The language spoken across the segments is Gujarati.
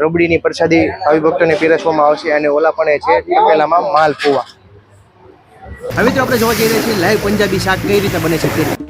રબડીની પ્રસાદી ભાવિ ભક્તોને પીરસવામાં આવશે અને ઓલા પણ છે તપેલામાં માલ પુવા હવે તો આપણે જોવા જઈ રહ્યા છીએ, લાઈવ પંજાબી શાક કઈ રીતે બને છે તે.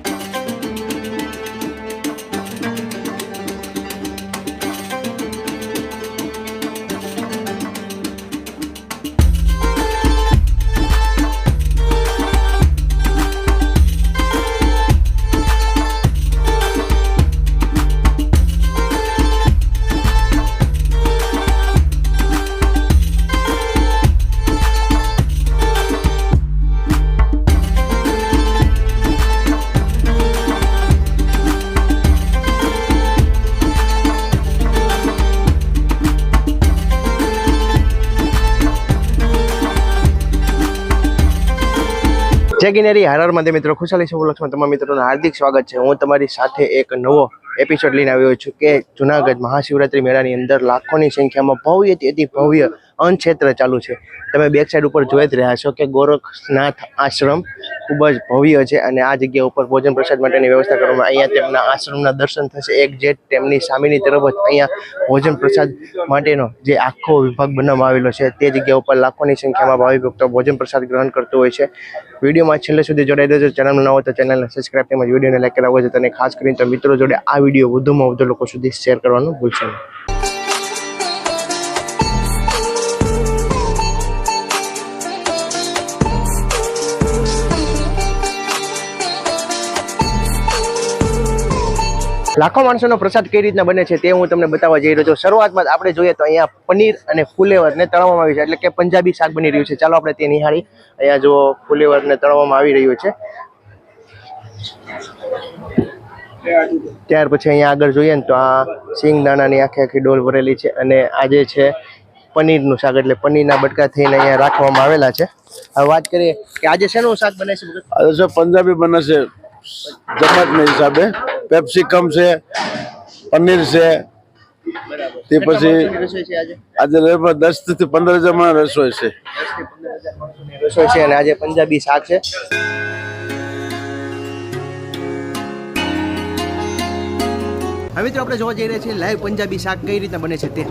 જય ગિનેરી હારાર માટે મિત્રો, ખુશાલી છે લક્ષ્મણ તમામ મિત્રોનું હાર્દિક સ્વાગત છે. હું તમારી સાથે એક નવો એપિસોડ લઈને આવ્યો છું કે જુનાગઢ મહાશિવરાત્રી મેળાની અંદર લાખોની સંખ્યામાં ભવ્યથી અતિ ભવ્ય અનક્ષેત્ર ચાલુ છે. તમે બેક સાઈડ ઉપર જોઈ જ રહ્યા છો કે ગોરખનાથ આશ્રમ ખૂબ જ ભવ્ય છે અને આ જગ્યા ઉપર ભોજન પ્રસાદ માટેની વ્યવસ્થા કરવામાં અહીંયા તેમના આશ્રમના દર્શન થશે. એક જે તેમની સામેની તરફ જ અહીંયા ભોજન પ્રસાદ માટેનો જે આખો વિભાગ બનાવવામાં આવેલો છે, તે જગ્યા ઉપર લાખોની સંખ્યામાં ભાવિ ભક્તો ભોજન પ્રસાદ ગ્રહણ કરતો હોય છે. વિડીયોમાં છેલ્લે સુધી જોડાઈ દેજો ચેનલ ન હોય તો ચેનલને સબસ્ક્રાઈબ તેમજ વિડીયોને લાઈક કરાવવો છે. અને ખાસ કરીને તો મિત્રો જોડે આ વીડિયો વધુમાં વધુ લોકો સુધી શેર કરવાનું ભૂલશો નહીં. લાખો માણસોનો પ્રસાદ કઈ રીતના બને છે તે હું તમને બતાવવા જઈ રહ્યો છું. શરૂઆતમાં આપણે જોઈએ તો અહીંયા પનીર અને ફુલેવરને તળવામાં આવી છે. એટલે કે પંજાબી શાક બની રહ્યું છે. ચાલો આપણે તે નિહાળી. અહીંયા જો ફુલેવરને તળવામાં આવી રહ્યું છે. ત્યાર પછી અહીંયા આગળ જોઈએ ને તો આ સિંગ દાણાની આખી આખી ડોલ ભરેલી છે અને આ જે છે પનીરનું શાક, એટલે પનીરના બટકા થઈને અહીંયા રાખવામાં આવેલા છે. હવે વાત કરીએ કે આજે શેનું શાક બને છે? આજે પંજાબી બને છે જમતના હિસાબે. પેપ્સિકમ છે પનીર છે. તે પછી માણસોની રસોઈ છે આજે? આજે લગભગ દસથી પંદર જમણ રસોઈ છે. રસોઈ છે અને આજે પંજાબી શાક છે. હવે તો આપણે જોવા જઈ રહ્યા છીએ લાઈવ પંજાબી શાક કઈ રીતે બને છે તે.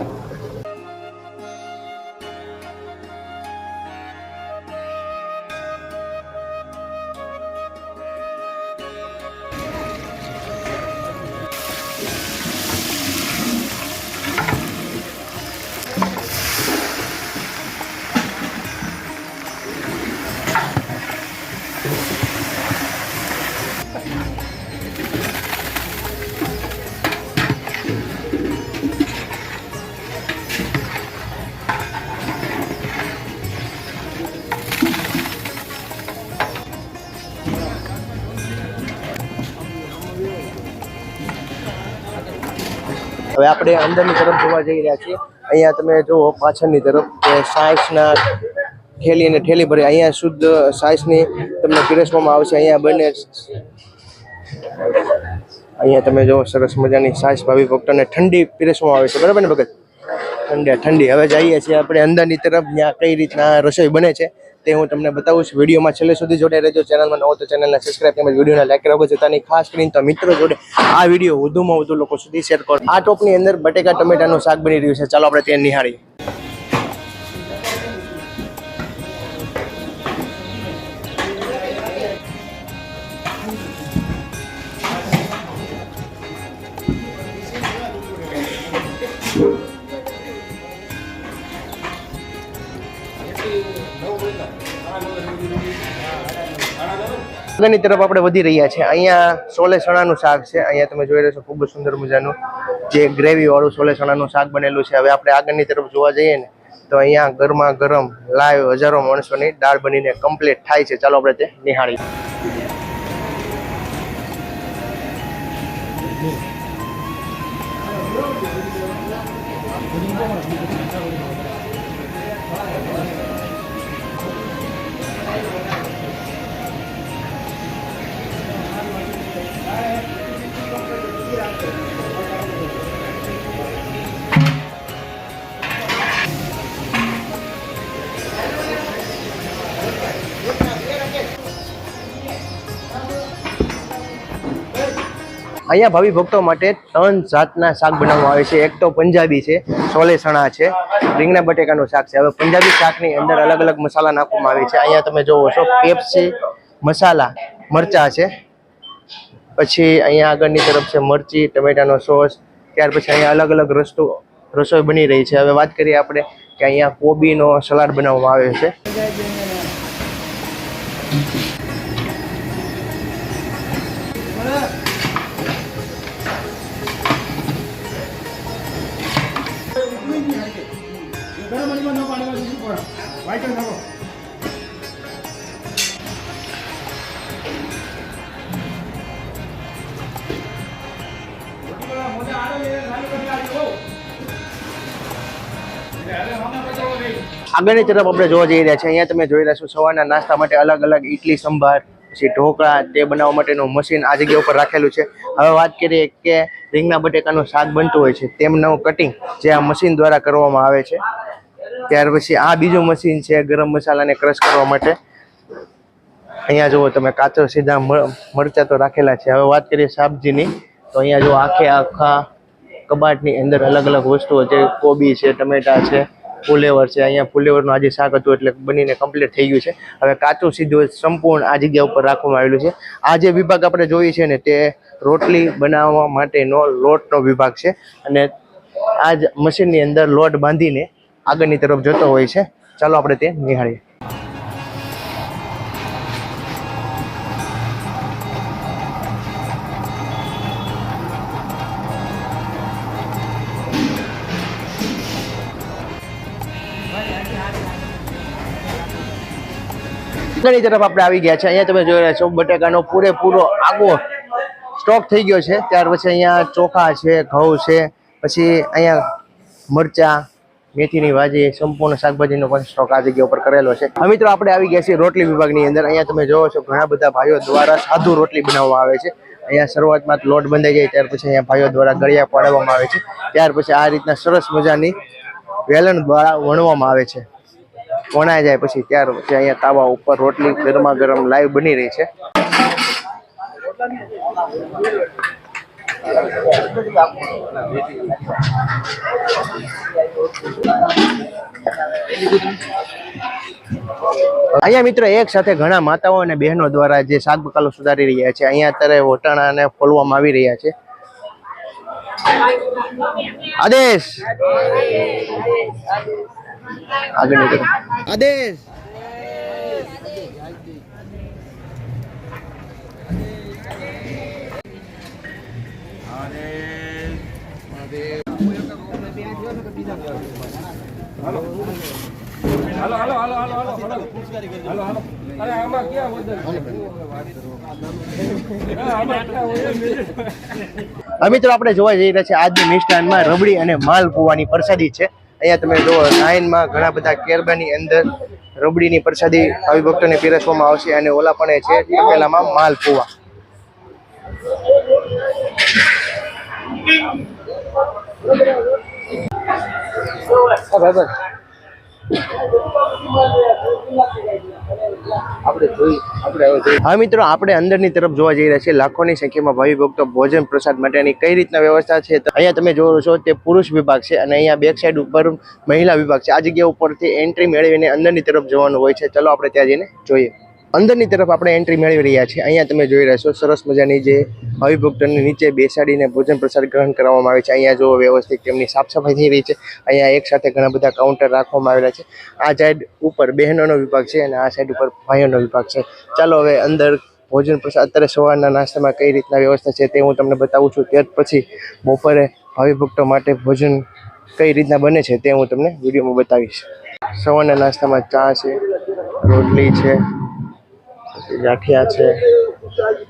હવે આપણે અંદરની તરફ જોવા જઈ રહ્યા છીએ. અહીંયા તમે જુઓ પાછળની તરફ કે સાયન્સના ઠેલી અને ઠેલી ભરી અહીંયા શુદ્ધ સાયન્સની તમને પીરસવામાં આવશે. અહીંયા બંને અહીંયા તમે જુઓ સરસ મજાની સાયન્સ ભાવિ ભક્તોને ઠંડી પીરસવામાં આવે છે. બરાબર ને ભગત? ઠંડી ઠંડી. હવે જઈએ છીએ આપણે અંદરની તરફ. ત્યાં કઈ રીતના રસોઈ બને છે? તે હું તમને બતાવું છું. વિડીયોમાં છેલ્લે સુધી જોડે રહેજો. ચેનલમાં નવો તો ચેનલને સબસ્ક્રાઈબ તેમજ વિડીયોને લાઈક કરાવો જતાની ખાસ કરીને તો મિત્રો જોડે આ વીડિયો વધુમાં વધુ લોકો સુધી શેર કરો. આ ટોપની અંદર બટેકા, ટમેટાનું શાક બની રહ્યું છે. ચાલો આપણે તે નિહાળીએ. આગળની તરફ આપણે વધી રહ્યા છે. અહીંયા સોલે ચણાનું શાક છે. અહીંયા તમે જોઈ રહ્યા છો ખૂબ જ સુંદર મજાનું જે ગ્રેવી વાળું સોલે ચણાનું શાક બનેલું છે. હવે આપણે આગળની તરફ જોવા જઈએ ને, તો અહીંયા ગરમા ગરમ લાઈવ હજારો માણસોની દાળ બનીને કમ્પ્લીટ થાય છે. ચાલો આપણે તે નિહાળીએ. અહીંયા ભાવિ ભક્તો માટે ત્રણ જાતના શાક બનાવવામાં આવે છે. એક તો પંજાબી છે સોલે ચણા છે, રીંગણા બટેકાનું શાક છે. હવે પંજાબી શાકની અંદર અલગ અલગ મસાલા નાખવામાં આવે છે. અહીંયા તમે જોવો છો પેપ્સી મસાલા, મરચા છે. પછી અહીંયા આગળની તરફ છે મરચી, ટમેટાનો સોસ. ત્યાર પછી અહીંયા અલગ અલગ રસ્તો, રસોઈ બની રહી છે. હવે વાત કરીએ આપણે કે અહીંયા કોબીનો સલાડ બનાવવામાં આવે છે. આગળની તરફ આપણે જોવા જઈ રહ્યા છીએ. અહીંયા તમે જોઈ રહ્યા છો સવારના નાસ્તા માટે અલગ અલગ ઇડલી સંભાર, પછી ઢોકળા, તે બનાવવા માટેનું મશીન આ જગ્યા ઉપર રાખેલું છે. હવે વાત કરીએ કે રીંગણા બટેકાનું શાક બનતું હોય છે. તેમનું કટિંગ જે આ મશીન દ્વારા કરવામાં આવે છે. ત્યાર પછી આ બીજું મશીન છે ગરમ મસાલાને ક્રશ કરવા માટે. અહીંયા જુઓ તમે કાચો સીધા મરચાં તો રાખેલા છે. હવે વાત કરીએ શાકભાજીની. તો અહીંયા જો આખે આખા કબાટની અંદર અલગ અલગ વસ્તુઓ છે. કોબી છે, ટમેટા છે, ફુલેવર છે. અહીંયા ફુલેવરનું આજે શાક હતું એટલે બનીને કમ્પ્લીટ થઈ ગયું છે. હવે કાચું સીધું સંપૂર્ણ આ જગ્યા ઉપર રાખવામાં આવેલું છે. આ જે વિભાગ આપણે જોઈએ છે ને, તે રોટલી બનાવવા માટેનો લોટનો વિભાગ છે. અને આ જ મશીનની અંદર લોટ બાંધીને આગળની તરફ જતો હોય છે. ચાલો આપણે તે નિહાળીએ. આગળની તરફ આપણે આવી ગયા છે. અહીંયા તમે જોઈ રહ્યા છો, બટાકાનો પૂરેપૂરો આગો સ્ટોક થઈ ગયો છે. ત્યાર પછી અહીંયા ચોખા છે, ઘઉં છે, પછી અહીંયા મરચા મેથીની ભાજી, સંપૂર્ણ શાકભાજીનો પણ સ્ટોક આ જગ્યા ઉપર કરેલો છે. હવે મિત્રો, આપણે આવી ગયા છીએ રોટલી વિભાગની અંદર. અહીંયા તમે જોવો છો, ઘણા બધા ભાઈઓ દ્વારા સાદું રોટલી બનાવવામાં આવે છે. અહીંયા શરૂઆતમાં લોટ બંધાઈ જાય, ત્યાર પછી અહીંયા ભાઈઓ દ્વારા ગળિયા પાડવામાં આવે છે. ત્યાર પછી આ રીતના સરસ મજાની વેલણ દ્વારા વણવામાં આવે છે. વણાઈ જાય પછી ત્યાર પછી અહીંયા તાવા ઉપર રોટલી ગરમા ગરમ લાઈવ બની રહી છે. અહીંયા મિત્રો એક સાથે ઘણા માતાઓ અને બહેનો દ્વારા જે શાક બકાલો સુધારી રહ્યા છે. અહીંયા અત્યારે વટાણાને ફોલવામાં આવી રહ્યા છે. આદેશ! આગળની આમાં ક્યાં હવે મિત્રો આપણે જોવા જઈ રહ્યા છે આજની મિષ્ટાનમાં રબડી અને માલપુવાની પ્રસાદી છે. અહીંયા તમે જુઓ લાઈનમાં ઘણા બધા કેરબાની અંદર રબડીની પ્રસાદી આવી ભક્તોને પીરસવામાં આવશે અને ઓલા પણ છે તપેલામાં માલપુવા હા, મિત્રો, આપણે અંદરની તરફ જોવા જઈ રહ્યા છીએ. લાખોની સંખ્યામાં ભાવિ ભક્તો ભોજન પ્રસાદ માટેની કઈ રીતના વ્યવસ્થા છે? અહીંયા તમે જોવો છો તે પુરુષ વિભાગ છે અને અહીંયા બેક સાઈડ ઉપર મહિલા વિભાગ છે. આ જગ્યા ઉપરથી એન્ટ્રી મેળવીને અંદરની તરફ જવાનું હોય છે. ચલો, આપણે ત્યાં જઈને જોઈએ. અંદરની તરફ આપણે એન્ટ્રી મેળવી રહ્યા છીએ. અહીંયા તમે જોઈ રહ્યા છો, સરસ મજાની જે હવિભક્તોને નીચે બેસાડીને ભોજન પ્રસાદ ગ્રહણ કરવામાં આવે છે. અહીંયા જો વ્યવસ્થિત તેમની સાફ સફાઈ થઈ રહી છે. અહીંયા એક સાથે ઘણા બધા કાઉન્ટર રાખવામાં આવેલા છે. આ સાઈડ ઉપર બહેનોનો વિભાગ છે અને આ સાઈડ ઉપર ભાઈઓનો વિભાગ છે. ચાલો હવે અંદર ભોજન પ્રસાદ, અત્યારે સવારના નાસ્તામાં કઈ રીતના વ્યવસ્થા છે તે હું તમને બતાવું છું. ત્યાર પછી બપોરે હવિભક્તો માટે ભોજન કઈ રીતના બને છે તે હું તમને વિડીયોમાં બતાવીશ. સવારના નાસ્તામાં ચા છે, રોટલી છે ગાંઠિયા છે.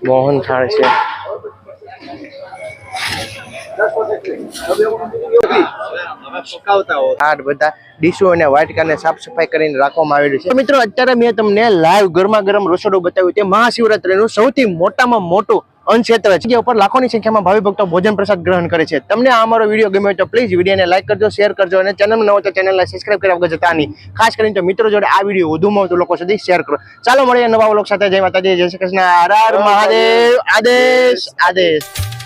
મોહન થાળ છે. આ બધા ડીશો અને વાટકાને સાફ સફાઈ કરીને રાખવામાં આવેલું છે. મિત્રો, અત્યારે મેં તમને લાઈવ ગરમા ગરમ રસોડું બતાવ્યું તે મહાશિવરાત્રીનું સૌથી મોટામાં મોટું અનક્ષેત્ર છે. ઉપર લાખોની સંખ્યામાં ભાવિ ભક્તો ભોજન પ્રસાદ ગ્રહણ કરે છે. તમને આ અમારો વીડિયો ગમ્યો તો પ્લીઝ વિડીયોને લાઈક કરજો શેર કરજો અને ચેનલ નવો તો ચેનલને સબસ્ક્રાઈબ કર્યા વગર જતા ખાસ કરીને તો મિત્રો જોડે આ વીડિયો વધુમાં વધુ લોકો સુધી શેર કરો. ચાલો મળીએ નવા લોકો સાથે. જય માતાજી, જય શ્રી કૃષ્ણ. આદેશ આદેશ.